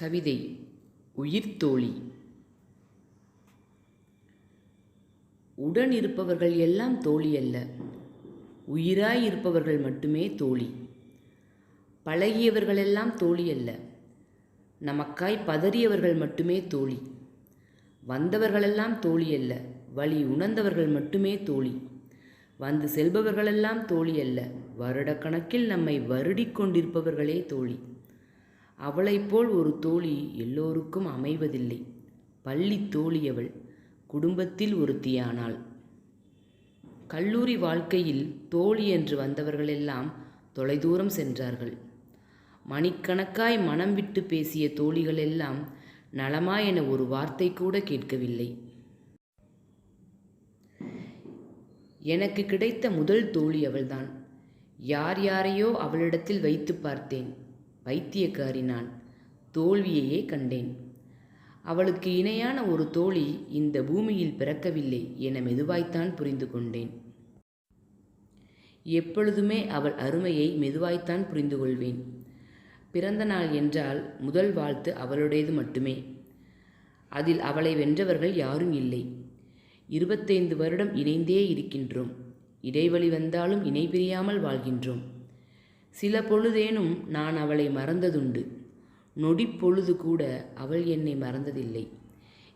கவிதை உயிர்த்தோழி. உடன் இருப்பவர்கள் எல்லாம் தோழி அல்ல உயிராய் இருப்பவர்கள் மட்டுமே தோழி. பழகியவர்களெல்லாம் தோழி அல்ல நமக்காய் பதறியவர்கள் மட்டுமே தோழி. வந்தவர்களெல்லாம் தோழி அல்ல வழி உணர்ந்தவர்கள் மட்டுமே தோழி. வந்து செல்பவர்களெல்லாம் தோழி அல்ல வருடக்கணக்கில் நம்மை வருடிக் கொண்டிருப்பவர்களே தோழி. அவளைப் போல் ஒரு தோழி எல்லோருக்கும் அமைவதில்லை. பள்ளி தோழி அவள் குடும்பத்தில் ஒருத்தியானாள். கல்லூரி வாழ்க்கையில் தோழி என்று வந்தவர்களெல்லாம் தொலைதூரம் சென்றார்கள். மணிக்கணக்காய் மனம் விட்டு பேசிய தோழிகள் எல்லாம் நலமா என ஒரு வார்த்தை கூட கேட்கவில்லை. எனக்கு கிடைத்த முதல் தோழி அவள்தான். யார் யாரையோ அவளிடத்தில் வைத்து பார்த்தேன். வைத்தியக்காரி நான். தோல்வியையே கண்டேன். அவளுக்கு இணையான ஒரு தோழி இந்த பூமியில் பிறக்கவில்லை என மெதுவாய்த்தான் புரிந்து கொண்டேன். எப்பொழுதுமே அவள் அருமையை மெதுவாய்த்தான் புரிந்து கொள்வேன். பிறந்த நாள் என்றால் முதல் வாழ்த்து அவளுடையது மட்டுமே. அதில் அவளை வென்றவர்கள் யாரும் இல்லை. இருபத்தைந்து வருடம் இணைந்தே இருக்கின்றோம். இடைவெளி வந்தாலும் இணை பிரியாமல் வாழ்கின்றோம். சில பொழுதேனும் நான் அவளை மறந்ததுண்டு. நொடி பொழுது கூட அவள் என்னை மறந்ததில்லை.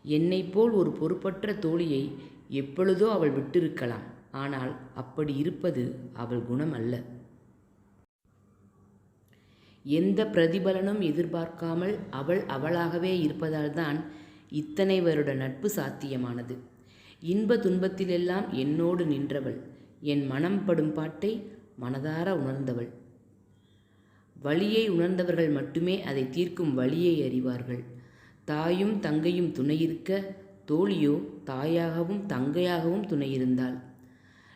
என்னைப் போல் ஒரு பொறுப்பற்ற தோழியை எப்பொழுதோ அவள் விட்டிருக்கலாம். ஆனால் அப்படி இருப்பது அவள் குணம் அல்ல எந்த பிரதிபலனும் எதிர்பார்க்காமல் அவள் அவளாகவே இருப்பதால்தான் இத்தனை வருட நட்பு சாத்தியமானது. இன்ப துன்பத்திலெல்லாம் என்னோடு நின்றவள். என் மனம் படும் பாட்டை மனதார உணர்ந்தவள். வழியை உணர்ந்தவர்கள் மட்டுமே அதை தீர்க்கும் வழியை அறிவார்கள். தாயும் தங்கையும் துணையிருக்க தோழியோ தாயாகவும் தங்கையாகவும் துணையிருந்தாள்.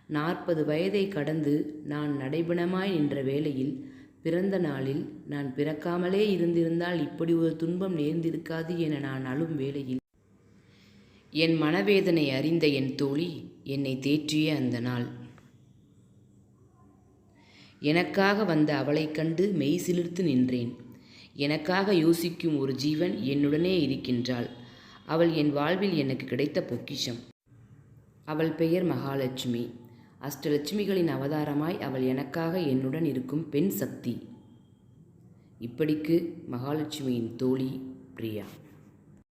நாற்பது வயதை கடந்து நான் நடைபணமாய் நின்ற வேளையில் பிறந்த நாளில் நான் பிறக்காமலே இருந்திருந்தால் இப்படி ஒரு துன்பம் நேர்ந்திருக்காது என நான் அழும் வேளையில். என் மனவேதனை அறிந்த என் தோழி என்னை தேற்றிய அந்த நாள். எனக்காக வந்த அவளைக் கண்டு மெய் சிலிர்த்து நின்றேன். எனக்காக யோசிக்கும் ஒரு ஜீவன் என்னுடனே இருக்கின்றாள். அவள் என் வாழ்வில் எனக்கு கிடைத்த பொக்கிஷம். அவள் பெயர் மகாலட்சுமி. அஷ்டலட்சுமிகளின் அவதாரமாய் அவள் எனக்காக என்னுடன் இருக்கும் பெண் சக்தி. இப்படிக்கு மகாலட்சுமியின் தோழி பிரியா.